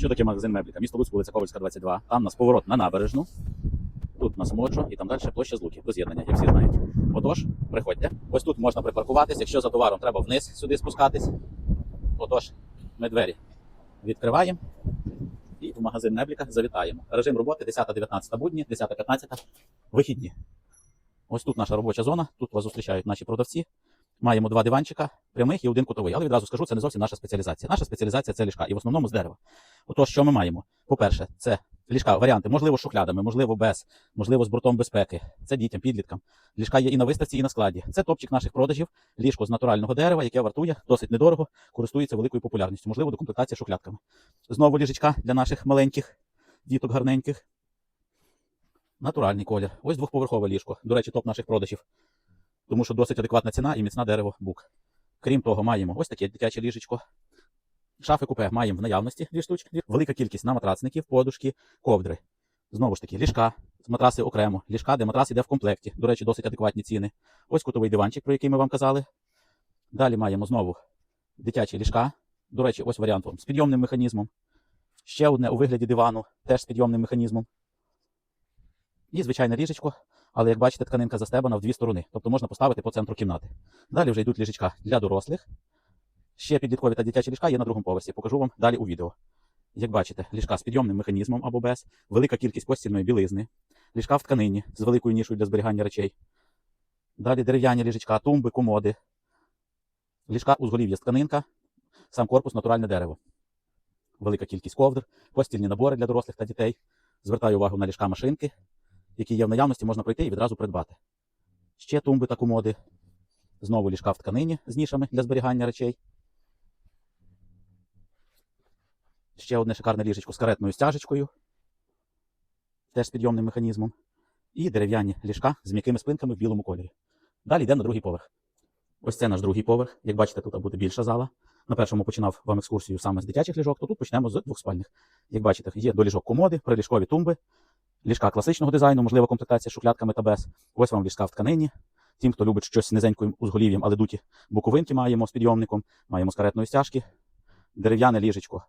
Що таке магазин Мебліка? Місто Луцьк, вулиця Ковальська, 22. Там у нас поворот на набережну. Тут у нас моджо, і там далі площа Злуки, до з'єднання, як всі знають. Отож, приходьте. Ось тут можна припаркуватись. Якщо за товаром треба вниз сюди спускатись. Отож, ми двері відкриваємо і в магазин Мебліка завітаємо. Режим роботи 10-19 будні, 10-15 вихідні. Ось тут наша робоча зона. Тут вас зустрічають наші продавці. Маємо два диванчика прямих і один кутовий. Але відразу скажу, це не зовсім наша спеціалізація. Наша спеціалізація це ліжка, і в основному з дерева. Отож, що ми маємо? По-перше, це ліжка, варіанти, можливо, шухлядами, можливо, без, можливо, з бортом безпеки. Це дітям, підліткам. Ліжка є і на виставці, і на складі. Це топчик наших продажів. Ліжко з натурального дерева, яке вартує досить недорого, користується великою популярністю. Можливо, докомплектація шухлядками. Знову ліжечка для наших маленьких діток гарненьких. Натуральний колір. Ось двохповерхове ліжко. До речі, топ наших продажів. Тому що досить адекватна ціна і міцна дерево бук. Крім того, маємо ось таке дитяче ліжечко. Шафи купе маємо в наявності дві штучки. Велика кількість на матрацників, подушки, ковдри. Знову ж таки, ліжка, матраси окремо, ліжка, де матрас іде в комплекті. До речі, досить адекватні ціни. Ось кутовий диванчик, про який ми вам казали. Далі маємо знову дитячі ліжка. До речі, ось варіант з підйомним механізмом. Ще одне у вигляді дивану, теж з підйомним механізмом. І звичайне ліжечко, але як бачите, тканинка застебана в дві сторони, тобто можна поставити по центру кімнати. Далі вже йдуть ліжечка для дорослих. Ще підліткові та дитячі ліжка є на другому поверсі. Покажу вам далі у відео. Як бачите, ліжка з підйомним механізмом або без, велика кількість постільної білизни, ліжка в тканині з великою нішою для зберігання речей. Далі дерев'яні ліжечка, тумби, комоди. Ліжка узголів'я з тканинка, сам корпус натуральне дерево. Велика кількість ковдр, постільні набори для дорослих та дітей. Звертаю увагу на ліжка машинки, які є в наявності, можна прийти і відразу придбати. Ще тумби та комоди. Знову ліжка в тканині з нішами для зберігання речей. Ще одне шикарне ліжечко з каретною стяжечкою, теж з підйомним механізмом. І дерев'яні ліжка з м'якими спинками в білому кольорі. Далі йдемо на другий поверх. Ось це наш другий поверх. Як бачите, тут буде більша зала. На першому починав вам екскурсію саме з дитячих ліжок, то тут почнемо з двохспальних. Як бачите, є до ліжок комоди, приліжкові тумби, ліжка класичного дизайну, можливо, комплектація з шухлядками та без. Ось вам ліжка в тканині. Тим, хто любить щось з низеньким узголів'ям, але дуті боковинки маємо з підйомником, маємо з каретної стяжки, дерев'яне ліжечко,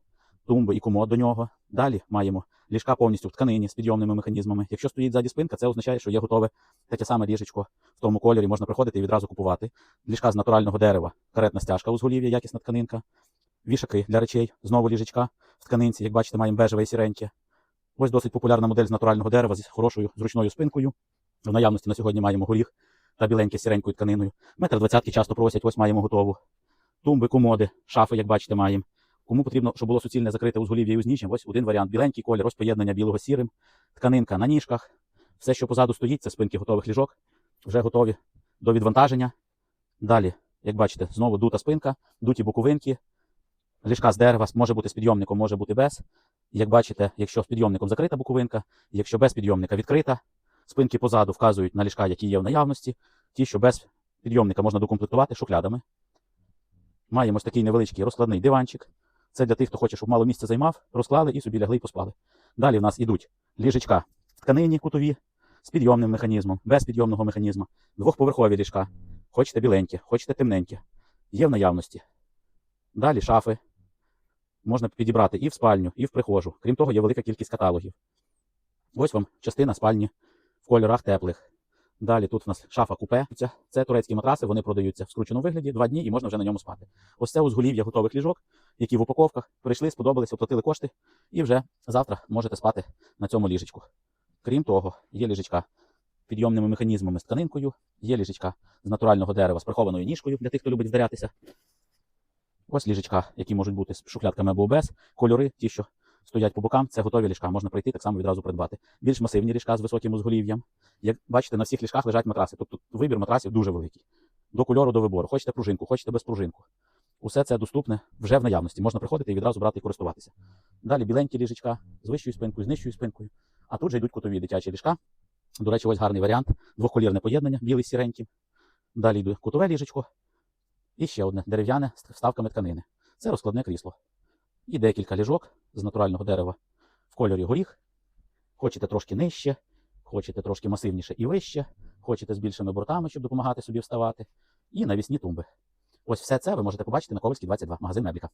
тумби і комод до нього. Далі маємо ліжка повністю в тканині з підйомними механізмами. Якщо стоїть ззаді спинка, це означає, що є готове таке саме ліжечко в тому кольорі, можна приходити і відразу купувати. Ліжка з натурального дерева, каретна стяжка узголів'я, якісна тканинка, вішаки для речей, знову ліжечка в тканинці. Як бачите, маємо бежеве і сіреньке. Ось досить популярна модель з натурального дерева з хорошою зручною спинкою. В наявності на сьогодні маємо горіх та біленьке з сіренькою тканиною. Метр двадцятки часто просять, ось маємо готову. Тумби, комоди, шафи, як бачите, маємо. Кому потрібно, щоб було суцільне закрите узголів'я і узніччям, ось один варіант. Біленький колір, ось поєднання білого сірим, тканинка на ніжках. Все, що позаду стоїть, це спинки готових ліжок, вже готові до відвантаження. Далі, як бачите, знову дута спинка, дуті боковинки, ліжка з дерева, може бути з підйомником, може бути без. Як бачите, якщо з підйомником закрита боковинка, якщо без підйомника відкрита, спинки позаду вказують на ліжка, які є в наявності. Ті, що без підйомника можна докомплектувати шухлядами. Маємо ось такий невеличкий розкладний диванчик. Це для тих, хто хоче, щоб мало місця займав, розклали і собі лягли і поспали. Далі в нас ідуть ліжечка в тканині кутові з підйомним механізмом, без підйомного механізму, двохповерхові ліжка. Хочете біленькі, хочете темненькі. Є в наявності. Далі шафи. Можна підібрати і в спальню, і в прихожу. Крім того, є велика кількість каталогів. Ось вам частина спальні в кольорах теплих. Далі тут у нас шафа купе. Це, турецькі матраси, вони продаються в скрученому вигляді два дні і можна вже на ньому спати. Ось це узголів'я готових ліжок, які в упаковках прийшли, сподобались, оплатили кошти, і вже завтра можете спати на цьому ліжечку. Крім того, є ліжечка підйомними механізмами з тканинкою, є ліжечка з натурального дерева з прихованою ніжкою для тих, хто любить вдарятися. Ось ліжечка, які можуть бути з шухлядками або без, кольори, ті, що стоять по бокам, це готові ліжка, можна прийти так само відразу придбати. Більш масивні ліжка з високим узголів'ям. Як бачите, на всіх ліжках лежать матраси. Тобто вибір матрасів дуже великий. До кольору, до вибору. Хочете пружинку, хочете без пружинку. Усе це доступне вже в наявності. Можна приходити і відразу брати і користуватися. Далі біленькі ліжечка з вищою спинкою, з нижчою спинкою. А тут же йдуть кутові дитячі ліжка. До речі, ось гарний варіант. Двохколірне поєднання, білий з. Далі йде кутове ліжечко. І ще одне дерев'яне з вставками тканини. Це розкладне крісло. І декілька ліжок з натурального дерева в кольорі горіх. Хочете трошки нижче, хочете трошки масивніше і вище, хочете з більшими бортами, щоб допомагати собі вставати. І навісні тумби. Ось все це ви можете побачити на Ковальській 22, магазин Мебліка.